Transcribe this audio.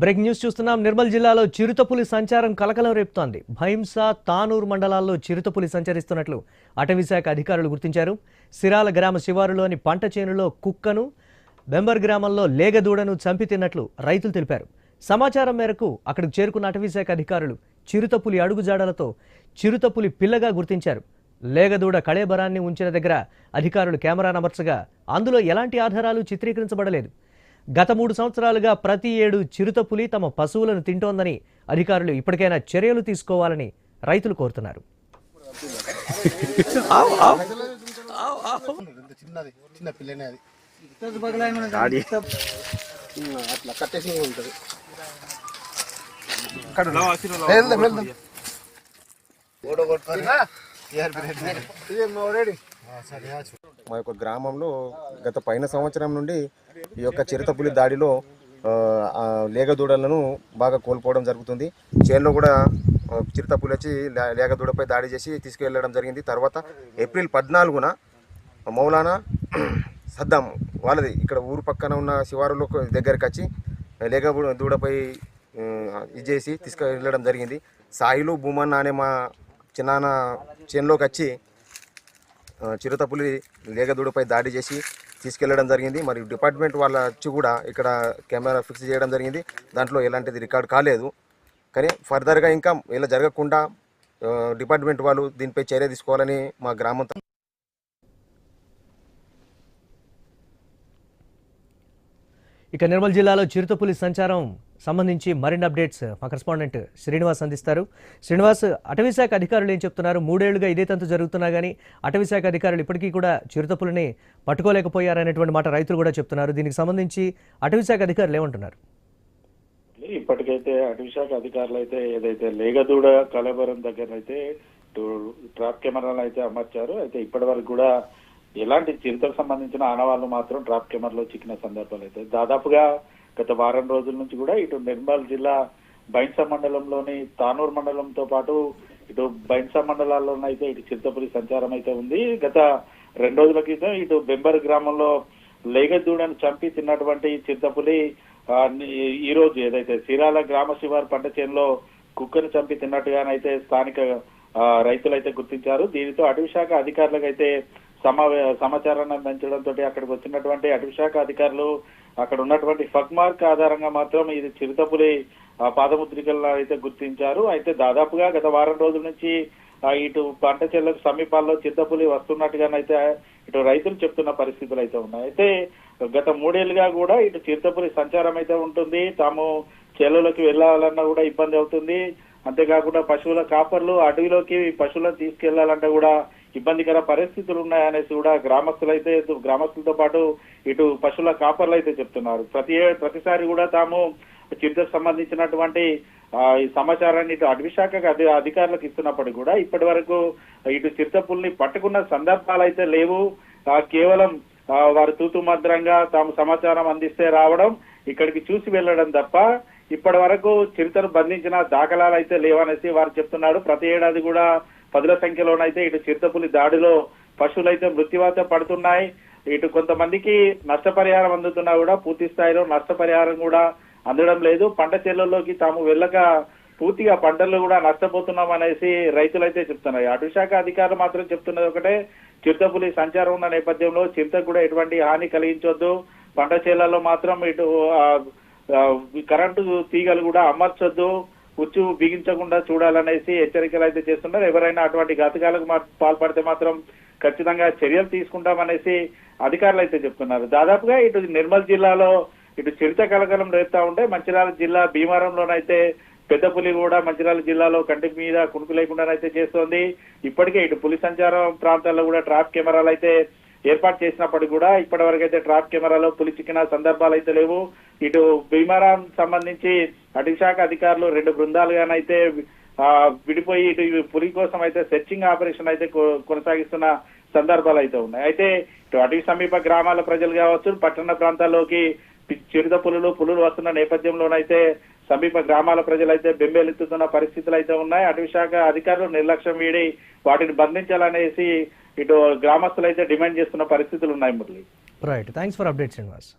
Break news చూస్తున్నాం. నిర్మల్ జిల్లాలో చిరుతపులి సంచారం కలకలం రేపుతోంది. భైంస తానూరు మండలాల్లో చిరుతపులి సంచరిస్తున్నట్లు అటవీశాఖ అధికారులు గుర్తించారు. సిరాల గ్రామ శివారులోని పంట చేనులో కుక్కను బెంబర్ గ్రామంలో లేగదూడను చంపి తిన్నట్లు రైతులు తెలిపారు. సమాచారం మేరకు అక్కడికి చేరుకున్న అటవీశాఖ అధికారులు చిరుతపులి అడుగుజాడలతో చిరుతపులి పిల్లగా గుర్తించారు. లేగదూడ కళేబరాన్ని ఉంచిన దగ్గర అధికారులు కెమెరా అమర్చగా అందులో ఎలాంటి ఆధారాలు చిత్రీకరించబడలేదు. గత మూడు సంవత్సరాలుగా ప్రతి ఏడు చిరుతపులి తమ పశువులను తింటోందని అధికారులు ఇప్పటికైనా చర్యలు తీసుకోవాలని రైతులు కోరుతున్నారు. అట్లా మా యొక్క గ్రామంలో గత పైన సంవత్సరం నుండి ఈ యొక్క చిరుతపులి దాడిలో లేగదూడలను బాగా కోల్పోవడం జరుగుతుంది. చేనులో కూడా ఆ, చిరుతపులి వచ్చి లే- లేగదూడపై దాడి చేసి తీసుకువెళ్ళడం జరిగింది. తర్వాత ఏప్రిల్ పద్నాలుగున మౌలానా సద్దాం వాళ్ళది ఇక్కడ ఊరు పక్కన ఉన్న శివారులో దగ్గరికి వచ్చి లేగ దూడపై ఇది చేసి తీసుకువెళ్ళడం జరిగింది. సాయిలు భూమన్న అనే మా చిన్నాన్న చేనులోకి వచ్చి చిరుతపులి లేగదుడుపై దాడి చేసి తీసుకెళ్ళడం జరిగింది. మరియు డిపార్ట్మెంట్ వాళ్ళ వచ్చి కూడా ఇక్కడ కెమెరా ఫిక్స్ చేయడం జరిగింది. దాంట్లో ఎలాంటిది రికార్డ్ కాలేదు. కానీ ఫర్దర్గా ఇంకా ఇలా జరగకుండా డిపార్ట్మెంట్ వాళ్ళు దీనిపై చర్య తీసుకోవాలని మా గ్రామం ఇక నిర్మల్ జిల్లాలో చిరుతపులి సంచారం సంబంధించి మరిన్ని అప్డేట్స్ మా కరెస్పాండెంట్ శ్రీనివాస్ అందిస్తారు. శ్రీనివాస్ అటవీశాఖ అధికారులు ఏం చెప్తున్నారు? మూడేళ్ళుగా ఇదే తంతు జరుగుతున్నా కానీ అటవీశాఖ అధికారులు ఇప్పటికీ కూడా చిరుతపులని పట్టుకోలేకపోయారనేటువంటి మాట రైతులు కూడా చెప్తున్నారు. దీనికి సంబంధించి అటవీశాఖ అధికారులు ఏమంటున్నారు? ఇప్పటికైతే అటవీశాఖ అధికారులు అయితే ఏదైతే లేగదూడ కలవరం దగ్గర అయితే ట్రాప్ కెమెరాలు అయితే అమర్చారు. అయితే ఇప్పటి వరకు కూడా ఎలాంటి చిరుతకు సంబంధించిన ఆనవాళ్ళు మాత్రం ట్రాప్ కెమెరాలో చిక్కిన సందర్భాలు అయితే దాదాపుగా గత వారం రోజుల నుంచి కూడా ఇటు నిర్మల్ జిల్లా బైన్సా మండలంలోని తానూరు మండలంతో పాటు ఇటు బైన్సా మండలాల్లోనైతే ఇటు చిరుతపులి సంచారం అయితే ఉంది. గత రెండు రోజుల క్రితం ఇటు బెంబర్ గ్రామంలో లేగదూడను చంపి తిన్నటువంటి చిరుతపులి ఈ- రోజు ఏదైతే సిరాల గ్రామ శివారు పంట చేనులో కుక్కను చంపి తిన్నట్టుగానైతే స్థానిక రైతులైతే గుర్తించారు. దీనితో అటవీ శాఖ అధికారులకు అయితే సమావే సమాచారాన్ని అందించడంతో అక్కడికి వచ్చినటువంటి అటవీ శాఖ అధికారులు అక్కడ ఉన్నటువంటి ఫగ్ మార్క్ ఆధారంగా మాత్రం ఇది చిరుతపులి పాదముద్రికలను అయితే గుర్తించారు. అయితే దాదాపుగా గత వారం రోజుల నుంచి ఇటు పంట చెల్లకు సమీపాల్లో చిరుతపులి వస్తున్నట్టుగానైతే ఇటు రైతులు చెప్తున్న పరిస్థితులు అయితే ఉన్నాయి. అయితే గత మూడేళ్ళుగా కూడా ఇటు చిరుతపులి సంచారం అయితే ఉంటుంది. తాము చేలలోకి వెళ్ళాలన్నా కూడా ఇబ్బంది అవుతుంది. అంతేకాకుండా పశువుల కాపర్లు అడవిలోకి పశువులను తీసుకెళ్ళాలంటే కూడా ఇబ్బందికర పరిస్థితులు ఉన్నాయనేసి కూడా గ్రామస్తులు అయితే గ్రామస్తులతో పాటు ఇటు పశువుల కాపర్లు అయితే చెప్తున్నారు. ప్రతి ప్రతిసారి కూడా తాము చిరుతకు సంబంధించినటువంటి ఆ, ఈ సమాచారాన్ని ఇటు అటవీ శాఖకు అధి అధికారులకు ఇస్తున్నప్పటికీ కూడా ఇప్పటి వరకు ఇటు చిరుతపుల్ని పట్టుకున్న సందర్భాలు అయితే లేవు కేవలం వారు తూతు మద్రంగా తాము సమాచారం అందిస్తే రావడం ఇక్కడికి చూసి వెళ్ళడం తప్ప ఇప్పటి వరకు చిరుతను బంధించిన దాఖలాలు అయితే లేవనేసి వారు చెప్తున్నారు. ప్రతి ఏడాది కూడా పదుల సంఖ్యలోనైతే ఇటు చిరుతపులి దాడిలో పశువులైతే మృత్యువాత పడుతున్నాయి. ఇటు కొంతమందికి నష్టపరిహారం అందుతున్నా కూడా పూర్తి స్థాయిలో నష్టపరిహారం కూడా అందడం లేదు. పంట చేలల్లోకి తాము వెళ్ళక పూర్తిగా పంటలు కూడా నష్టపోతున్నాం అనేసి రైతులైతే చెప్తున్నారు. అటుశాఖ శాఖ అధికారులు మాత్రం చెప్తున్నది ఒకటే చిరుతపులి సంచారం ఉన్న నేపథ్యంలో చిరుతకు కూడా ఎటువంటి హాని కలిగించొద్దు. పంట చేలల్లో మాత్రం ఇటు కరెంటు తీగలు కూడా అమర్చొద్దు. ఉచ్చు బిగించకుండా చూడాలనేసి హెచ్చరికలు అయితే చేస్తున్నారు. ఎవరైనా అటువంటి ఘాతకాలకు పాల్పడితే మాత్రం ఖచ్చితంగా చర్యలు తీసుకుంటామనేసి అధికారులు అయితే చెప్తున్నారు. దాదాపుగా ఇటు నిర్మల్ జిల్లాలో ఇటు చిరుత కలకలం రేపుతా ఉంటే మంచిర్యాల జిల్లా భీమవరంలోనైతే పెద్ద పులి కూడా మంచిర్యాల జిల్లాలో కంటి మీద కునుకు లేకుండానైతే చేస్తోంది. ఇప్పటికే ఇటు పులి సంచారం ప్రాంతాల్లో కూడా ట్రాప్ కెమెరాలు అయితే ఏర్పాటు చేసినప్పటికీ కూడా ఇప్పటి వరకు అయితే ట్రాప్ కెమెరాలో పులి చిక్కిన సందర్భాలు అయితే లేవు. ఇటు భీమారాం సంబంధించి అటవీశాఖ అధికారులు రెండు బృందాలుగానైతే విడిపోయి ఇటు పులి కోసం అయితే సెర్చింగ్ ఆపరేషన్ అయితే కొ- కొనసాగిస్తున్న సందర్భాలు అయితే ఉన్నాయి. అయితే ఇటు అటవీ సమీప గ్రామాల ప్రజలు కావచ్చు పట్టణ ప్రాంతాల్లోకి చిరుత పులులు పులులు వస్తున్న నేపథ్యంలోనైతే సమీప గ్రామాల ప్రజలైతే బెంబేలెత్తుతున్న పరిస్థితులు అయితే ఉన్నాయి. అటవీ శాఖ అధికారులు నిర్లక్ష్యం వీడి వాటిని బంధించాలనేసి ఇటు గ్రామస్తులు అయితే డిమాండ్ చేస్తున్న పరిస్థితులు ఉన్నాయి Murali. Right thanks for update Srinivas